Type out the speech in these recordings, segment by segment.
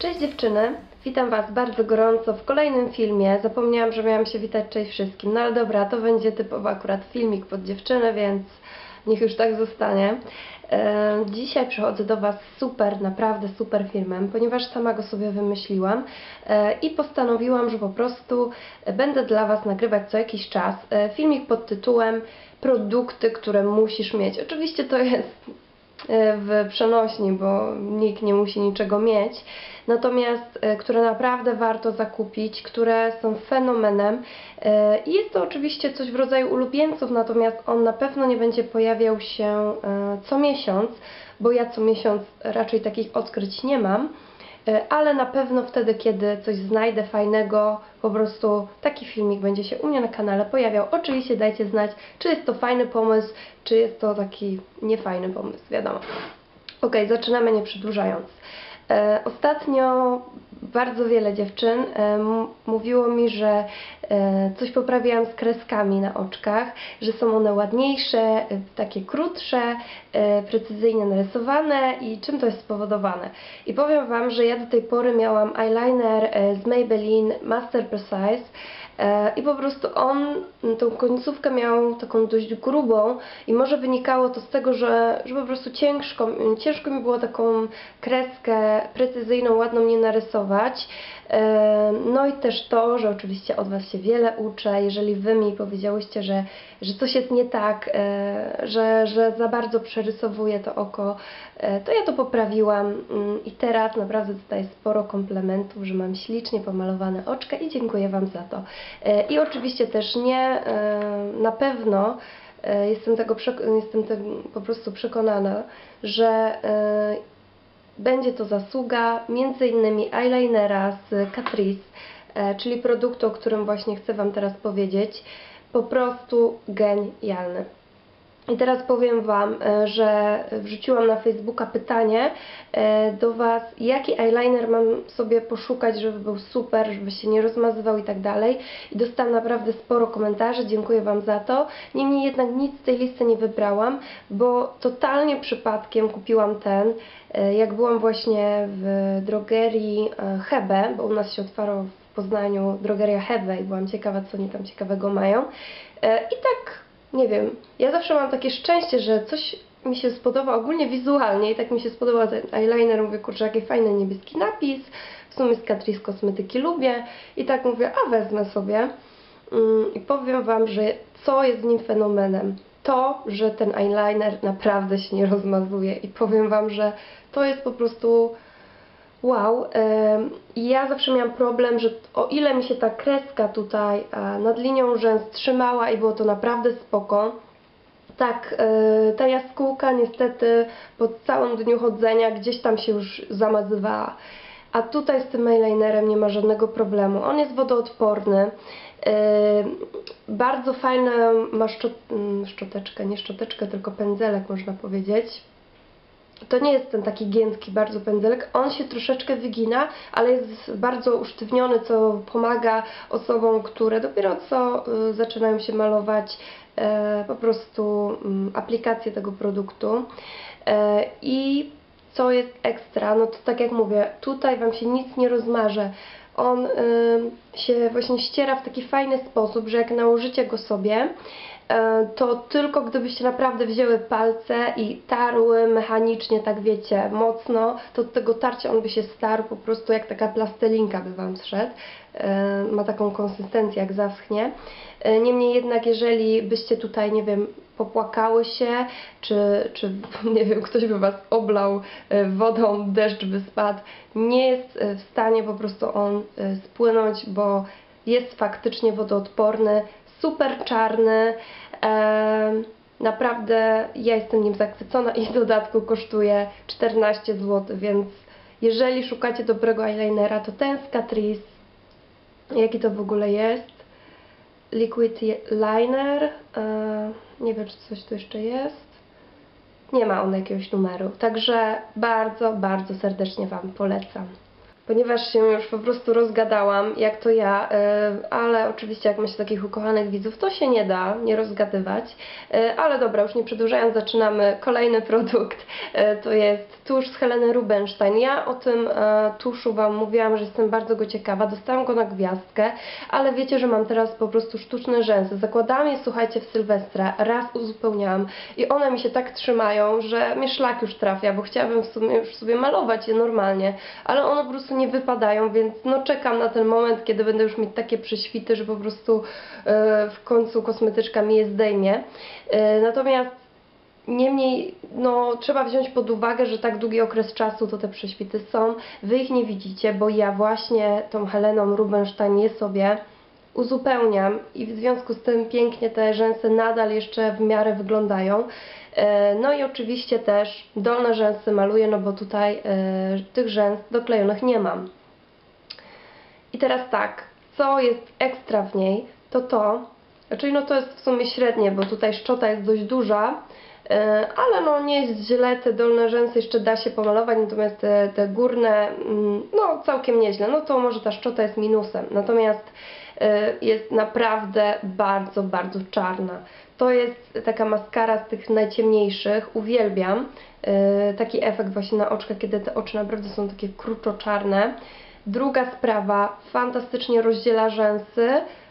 Cześć dziewczyny, witam Was bardzo gorąco w kolejnym filmie. Zapomniałam, że miałam się witać cześć wszystkim, no ale dobra, to będzie typowo akurat filmik pod dziewczynę, więc niech już tak zostanie. E, Dzisiaj przychodzę do Was super, naprawdę super filmem, ponieważ sama go sobie wymyśliłam e, i postanowiłam, że po prostu będę dla Was nagrywać co jakiś czas e, filmik pod tytułem Produkty, które musisz mieć. Oczywiście to jest w przenośni, bo nikt nie musi niczego mieć. Natomiast, e, które naprawdę warto zakupić, które są fenomenem. E, I jest to oczywiście coś w rodzaju ulubieńców, natomiast on na pewno nie będzie pojawiał się co miesiąc, bo ja co miesiąc raczej takich odkryć nie mam. E, Ale na pewno wtedy, kiedy coś znajdę fajnego, po prostu taki filmik będzie się u mnie na kanale pojawiał. Oczywiście dajcie znać, czy jest to fajny pomysł, czy jest to taki niefajny pomysł, wiadomo. Ok, zaczynamy nie przedłużając. E, ostatnio bardzo wiele dziewczyn e, mówiło mi, że coś poprawiłam z kreskami na oczkach, że są one ładniejsze, takie krótsze, precyzyjnie narysowane i czym to jest spowodowane. I powiem Wam, że ja do tej pory miałam eyeliner e, z Maybelline Master Precise E, I po prostu on tą końcówkę miał taką dość grubą i może wynikało to z tego, że, że po prostu ciężko, ciężko mi było taką kreskę precyzyjną, ładną nie narysować. No i też to, że oczywiście od Was się wiele uczę. Jeżeli Wy mi powiedziałyście, że, że coś jest nie tak, e, że, że za bardzo przerysowuję to oko, e, to ja to poprawiłam mm, i teraz naprawdę dostaję sporo komplementów, że mam ślicznie pomalowane oczka i dziękuję Wam za to. E, I oczywiście też nie, na pewno jestem tego, jestem tego po prostu przekonana, że będzie to zasługa innymi eyelinera z Catrice, e, czyli produktu, o którym właśnie chcę Wam teraz powiedzieć. Po prostu genialny. I teraz powiem Wam, e, że wrzuciłam na Facebooka pytanie e, do Was, jaki eyeliner mam sobie poszukać, żeby był super, żeby się nie rozmazywał i tak dalej. I dostałam naprawdę sporo komentarzy, dziękuję Wam za to. Niemniej jednak nic z tej listy nie wybrałam, bo totalnie przypadkiem kupiłam ten, e, jak byłam właśnie w drogerii Hebe, bo u nas się otwarło w Poznaniu drogeria Hebe i byłam ciekawa, co oni tam ciekawego mają. I tak nie wiem, ja zawsze mam takie szczęście, że coś mi się spodoba ogólnie wizualnie i tak mi się spodobał ten eyeliner, mówię, kurczę, jaki fajny niebieski napis, w sumie z Catrice Kosmetyki lubię. I tak mówię, a wezmę sobie. Mm, i powiem Wam, że co jest z nim fenomenem, to, że ten eyeliner naprawdę się nie rozmazuje. I powiem Wam, że to jest po prostu Wow, ja zawsze miałam problem, że o ile mi się ta kreska tutaj e, nad linią rzęs trzymała i było to naprawdę spoko, tak e, ta jaskółka niestety po całym dniu chodzenia gdzieś tam się już zamazywała. A tutaj z tym eyelinerem nie ma żadnego problemu. On jest wodoodporny. e, Bardzo fajną ma mm, szczoteczkę, nie szczoteczkę, tylko pędzelek można powiedzieć to nie jest ten taki giętki bardzo pędzelek. On się troszeczkę wygina, ale jest bardzo usztywniony, co pomaga osobom, które dopiero co y, zaczynają się malować e, po prostu mm, aplikację tego produktu. E, I co jest ekstra, no to tak jak mówię, tutaj Wam się nic nie rozmarze. On y, się właśnie ściera w taki fajny sposób, że jak nałożycie go sobie, to tylko gdybyście naprawdę wzięły palce i tarły mechanicznie, tak wiecie, mocno, to od tego tarcia on by się starł po prostu jak taka plastelinka by Wam zszedł. E, Ma taką konsystencję jak zaschnie. E, Niemniej jednak, jeżeli byście tutaj, nie wiem, popłakały się, czy, czy nie wiem, ktoś by Was oblał e, wodą, deszcz by spadł, nie jest e, w stanie po prostu on e, spłynąć, bo jest faktycznie wodoodporny, super czarny. Naprawdę ja jestem nim zachwycona i w dodatku kosztuje 14 zł, więc jeżeli szukacie dobrego eyelinera, to ten z Catrice, jaki to w ogóle jest, Liquid Liner, nie wiem czy coś tu jeszcze jest, nie ma on jakiegoś numeru, także bardzo, bardzo serdecznie Wam polecam. Ponieważ się już po prostu rozgadałam, jak to ja, y, ale oczywiście jak ma się takich ukochanych widzów, to się nie da nie rozgadywać. Y, Ale dobra, już nie przedłużając, zaczynamy kolejny produkt. Y, To jest tusz z Heleny Rubenstein. Ja o tym e, tuszu Wam mówiłam, że jestem bardzo go ciekawa. Dostałam go na gwiazdkę, ale wiecie, że mam teraz po prostu sztuczne rzęsy. Zakładałam je, słuchajcie, w Sylwestra, raz uzupełniałam i one mi się tak trzymają, że mnie szlak już trafia, bo chciałabym w sumie już sobie malować je normalnie, ale one po prostu nie wypadają, więc no czekam na ten moment, kiedy będę już mieć takie prześwity, że po prostu e, w końcu kosmetyczka mi je zdejmie. E, natomiast Niemniej, no, trzeba wziąć pod uwagę, że tak długi okres czasu to te prześwity są. Wy ich nie widzicie, bo ja właśnie tą Heleną Rubenstein je sobie uzupełniam i w związku z tym pięknie te rzęsy nadal jeszcze w miarę wyglądają. E, No i oczywiście też dolne rzęsy maluję, no bo tutaj e, tych rzęs doklejonych nie mam. I teraz tak, co jest ekstra w niej, to to, czyli no to jest w sumie średnie, bo tutaj szczota jest dość duża, e, ale no nie jest źle, te dolne rzęsy jeszcze da się pomalować, natomiast te, te górne, mm, no całkiem nieźle, no to może ta szczota jest minusem, natomiast jest naprawdę bardzo, bardzo czarna. To jest taka maskara z tych najciemniejszych, uwielbiam e, taki efekt właśnie na oczkach, kiedy te oczy naprawdę są takie kruczo-czarne. Druga sprawa, fantastycznie rozdziela rzęsy,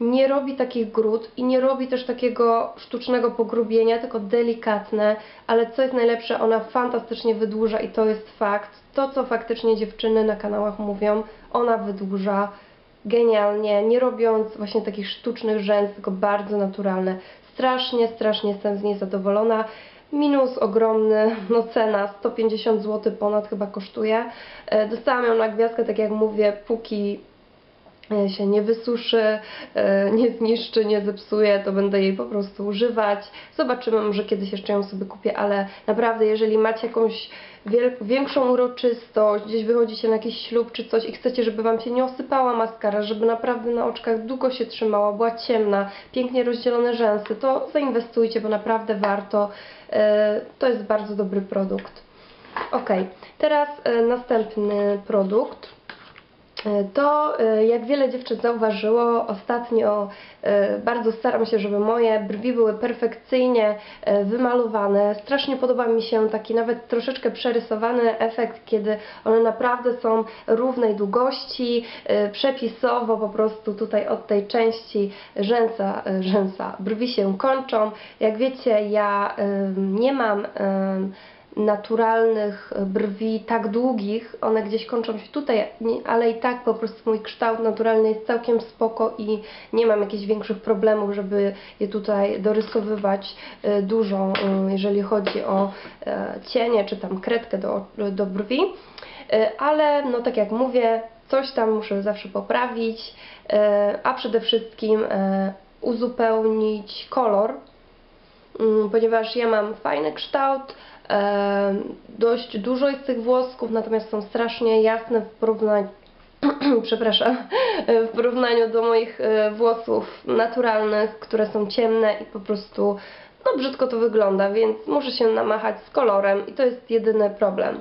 nie robi takich grud i nie robi też takiego sztucznego pogrubienia, tylko delikatne, ale co jest najlepsze, ona fantastycznie wydłuża i to jest fakt. To, co faktycznie dziewczyny na kanałach mówią, ona wydłuża genialnie, nie robiąc właśnie takich sztucznych rzęs, tylko bardzo naturalne. Strasznie, strasznie jestem z niej zadowolona. Minus ogromny, no cena 150 zł ponad chyba kosztuje. E, Dostałam ją na gwiazdkę, tak jak mówię, póki się nie wysuszy, e, nie zniszczy, nie zepsuje, to będę jej po prostu używać. Zobaczymy, może kiedyś jeszcze ją sobie kupię, ale naprawdę, jeżeli macie jakąś większą uroczystość, gdzieś wychodzicie na jakiś ślub czy coś i chcecie, żeby Wam się nie osypała maskara, żeby naprawdę na oczkach długo się trzymała, była ciemna, pięknie rozdzielone rzęsy, to zainwestujcie, bo naprawdę warto. E, To jest bardzo dobry produkt. Ok, teraz e, następny produkt. E, To, e, jak wiele dziewczyn zauważyło, ostatnio e, bardzo staram się, żeby moje brwi były perfekcyjnie wymalowane. Strasznie podoba mi się taki nawet troszeczkę przerysowany efekt, kiedy one naprawdę są równej długości, przepisowo po prostu tutaj od tej części rzęsa, rzęsa brwi się kończą. Jak wiecie, ja nie mam naturalnych brwi tak długich, one gdzieś kończą się tutaj, ale i tak po prostu mój kształt naturalny jest całkiem spoko i nie mam jakichś większych problemów, żeby je tutaj dorysowywać e, dużo, e, jeżeli chodzi o e, cienie czy tam kredkę do, do brwi. E, Ale no tak jak mówię, coś tam muszę zawsze poprawić, a przede wszystkim e, uzupełnić kolor ponieważ ja mam fajny kształt, dość dużo jest tych włosków, natomiast są strasznie jasne w porównaniu przepraszam, w porównaniu do moich e, włosów naturalnych, które są ciemne i po prostu no brzydko to wygląda, więc muszę się namachać z kolorem i to jest jedyny problem.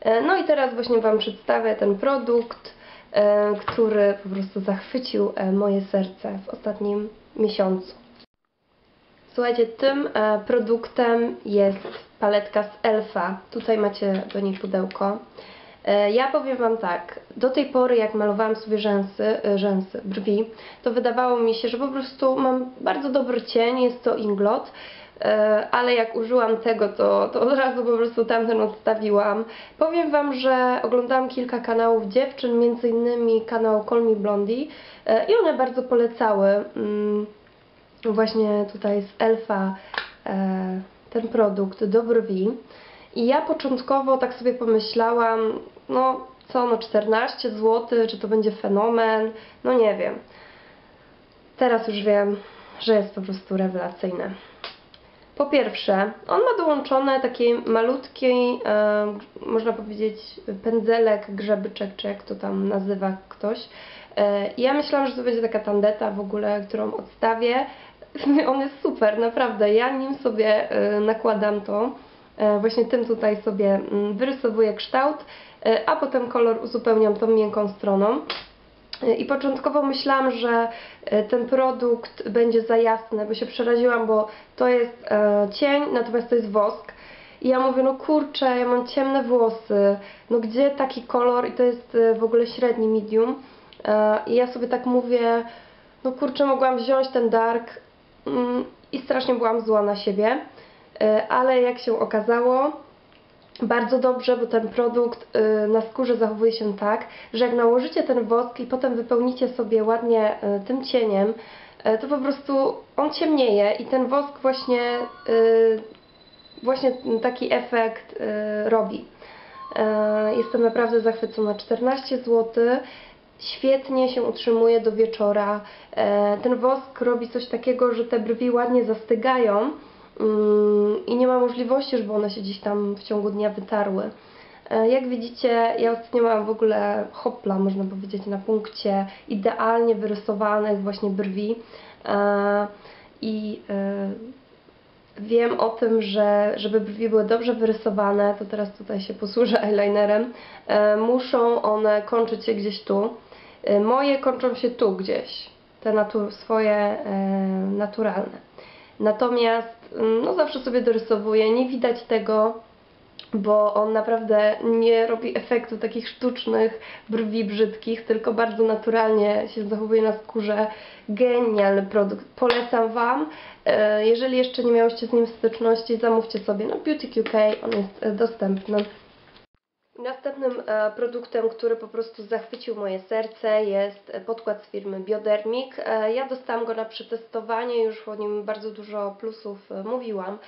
E, No i teraz właśnie Wam przedstawię ten produkt, e, który po prostu zachwycił moje serce w ostatnim miesiącu. Słuchajcie, tym e, produktem jest paletka z Elfa. Tutaj macie do niej pudełko. E, ja powiem Wam tak, do tej pory jak malowałam sobie rzęsy, e, rzęsy, brwi, to wydawało mi się, że po prostu mam bardzo dobry cień, jest to inglot, ale jak użyłam tego, to, to od razu po prostu tamten odstawiłam. Powiem Wam, że oglądałam kilka kanałów dziewczyn, między innymi kanał Call Me Blondie i one bardzo polecały mm, właśnie tutaj z Elfa e, ten produkt do brwi. I ja początkowo tak sobie pomyślałam, no co, no 14 zł, czy to będzie fenomen, no nie wiem. Teraz już wiem, że jest po prostu rewelacyjne. Po pierwsze, on ma dołączone taki malutki, e, można powiedzieć, pędzelek, grzebyczek, czy jak to tam nazywa ktoś. E, ja myślałam, że to będzie taka tandeta w ogóle, którą odstawię. On jest super, naprawdę. Ja nim sobie e, nakładam to. E, Właśnie tym tutaj sobie mm, wyrysowuję kształt e, a potem kolor uzupełniam tą miękką stroną. E, I początkowo myślałam, że ten produkt będzie za jasny, bo się przeraziłam, bo to jest cień, natomiast to jest wosk. I ja mówię, no kurczę, ja mam ciemne włosy, no gdzie taki kolor i to jest w ogóle średni medium. I ja sobie tak mówię, no kurczę, mogłam wziąć ten dark i strasznie byłam zła na siebie, E, ale jak się okazało, bardzo dobrze, bo ten produkt y, na skórze zachowuje się tak, że jak nałożycie ten wosk i potem wypełnicie sobie ładnie y, tym cieniem, y, to po prostu on ciemnieje i ten wosk właśnie, y, właśnie taki efekt y, robi. Jestem naprawdę zachwycona. 14 zł. Świetnie się utrzymuje do wieczora. E, Ten wosk robi coś takiego, że te brwi ładnie zastygają mm, i nie ma możliwości, żeby one się gdzieś tam w ciągu dnia wytarły. E, Jak widzicie, ja ostatnio mam w ogóle hopla, można powiedzieć, na punkcie idealnie wyrysowanych właśnie brwi. E, I wiem o tym, że żeby brwi były dobrze wyrysowane, to teraz tutaj się posłużę eyelinerem, muszą one kończyć się gdzieś tu. E, Moje kończą się tu gdzieś, te natu- swoje e, naturalne. Natomiast mm, no zawsze sobie dorysowuję, nie widać tego, bo on naprawdę nie robi efektu takich sztucznych brwi brzydkich, tylko bardzo naturalnie się zachowuje na skórze. Genialny produkt. Polecam Wam. E, Jeżeli jeszcze nie miałyście z nim styczności, zamówcie sobie na Beauty QK, on jest dostępny. Następnym e, produktem, który po prostu zachwycił moje serce jest podkład z firmy Biodermic. E, Ja dostałam go na przetestowanie, już o nim bardzo dużo plusów e, mówiłam.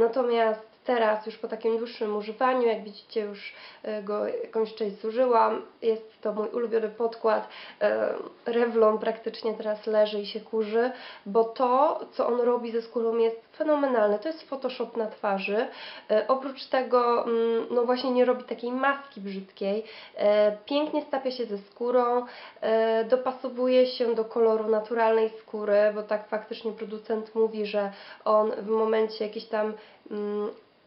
Natomiast teraz już po takim dłuższym używaniu, jak widzicie już e, go jakąś część zużyłam, jest to mój ulubiony podkład. E, Revlon praktycznie teraz leży i się kurzy, bo to, co on robi ze skórą jest fenomenalne. To jest Photoshop na twarzy. E, Oprócz tego, mm, no właśnie nie robi takiej maski brzydkiej. Pięknie stapia się ze skórą, dopasowuje się do koloru naturalnej skóry, bo tak faktycznie producent mówi, że on w momencie jakichś tam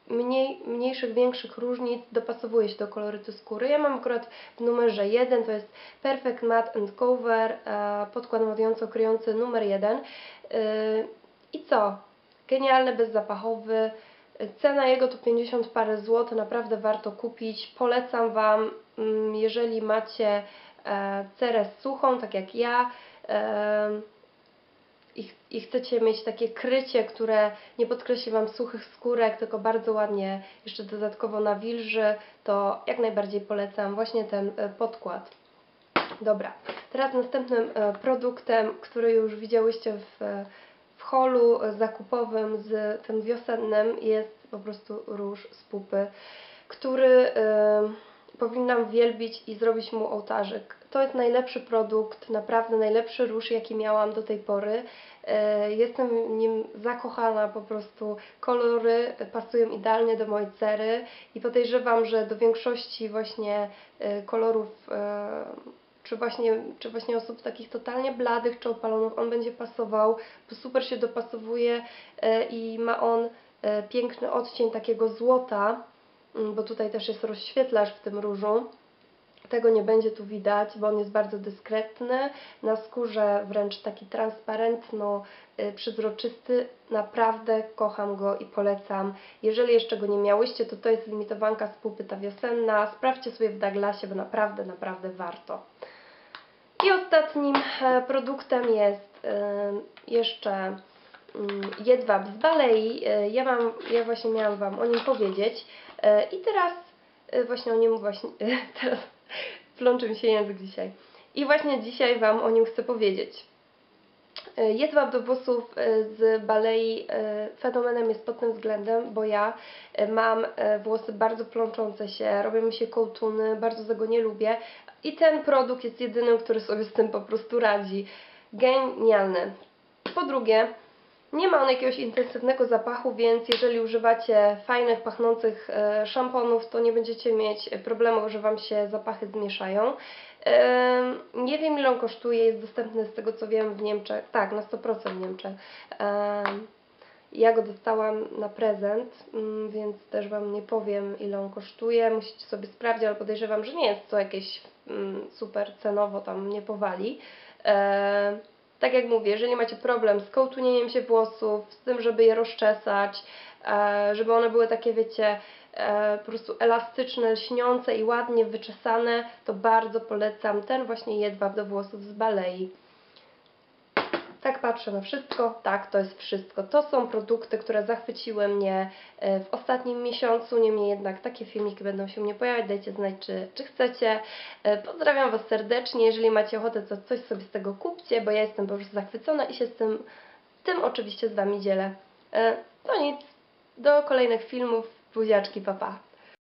mniej, mniejszych, większych różnic dopasowuje się do kolorytu skóry. Ja mam akurat w numerze 1, to jest Perfect Matte and Cover, e, podkład matująco-kryjący numer 1. I co? Genialny, bezzapachowy. Cena jego to 50 parę złotych, naprawdę warto kupić. Polecam Wam, mm, jeżeli macie e, cerę suchą, tak jak ja, e, i, i chcecie mieć takie krycie, które nie podkreśli Wam suchych skórek, tylko bardzo ładnie jeszcze dodatkowo nawilży, to jak najbardziej polecam właśnie ten e, podkład. Dobra, teraz następnym e, produktem, który już widziałyście w, e, w holu zakupowym z tym wiosennym jest po prostu róż z pupy, który e, powinnam wielbić i zrobić mu ołtarzyk. To jest najlepszy produkt, naprawdę najlepszy róż, jaki miałam do tej pory. E, Jestem nim zakochana po prostu. Kolory pasują idealnie do mojej cery i podejrzewam, że do większości właśnie e, kolorów e, czy właśnie, czy właśnie osób takich totalnie bladych czy opalonych on będzie pasował, bo super się dopasowuje i ma on piękny odcień takiego złota, bo tutaj też jest rozświetlacz w tym różu. Tego nie będzie tu widać, bo on jest bardzo dyskretny, na skórze wręcz taki transparentno y, przezroczysty. Naprawdę kocham go i polecam. Jeżeli jeszcze go nie miałyście, to to jest limitowanka z pupy ta wiosenna. Sprawdźcie sobie w Douglasie, bo naprawdę, naprawdę warto. I ostatnim e, produktem jest e, jeszcze mm, jedwab z balei. E, Ja, mam, ja właśnie miałam Wam o nim powiedzieć i teraz e, właśnie o nim właśnie, teraz plączy mi się język dzisiaj. I właśnie dzisiaj Wam o nim chcę powiedzieć. E, Jedwab do włosów e, z balei e, fenomenem jest pod tym względem, bo ja e, mam e, włosy bardzo plączące się, robią mi się kołtuny, bardzo tego nie lubię i ten produkt jest jedynym, który sobie z tym po prostu radzi. Genialny. Po drugie, nie ma on jakiegoś intensywnego zapachu, więc jeżeli używacie fajnych, pachnących e, szamponów, to nie będziecie mieć problemu, że Wam się zapachy zmieszają. Nie wiem ile on kosztuje, jest dostępny z tego co wiem w Niemczech, tak, na 100% w Niemczech. Em, Ja go dostałam na prezent, mm, więc też Wam nie powiem ile on kosztuje. Musicie sobie sprawdzić, ale podejrzewam, że nie jest to jakieś mm, super cenowo tam nie powali. Tak jak mówię, jeżeli macie problem z kołtunieniem się włosów, z tym, żeby je rozczesać, e, żeby one były takie, wiecie, e, po prostu elastyczne, lśniące i ładnie wyczesane, to bardzo polecam ten właśnie jedwab do włosów z Balei. Tak patrzę na wszystko, tak, to jest wszystko. To są produkty, które zachwyciły mnie e, w ostatnim miesiącu, niemniej jednak takie filmiki będą się mnie pojawiać, dajcie znać, czy, czy chcecie. E, Pozdrawiam Was serdecznie, jeżeli macie ochotę, to coś sobie z tego kupcie, bo ja jestem po prostu zachwycona i się z tym, tym oczywiście z Wami dzielę. E, To nic, do kolejnych filmów, buziaczki, papa. Pa.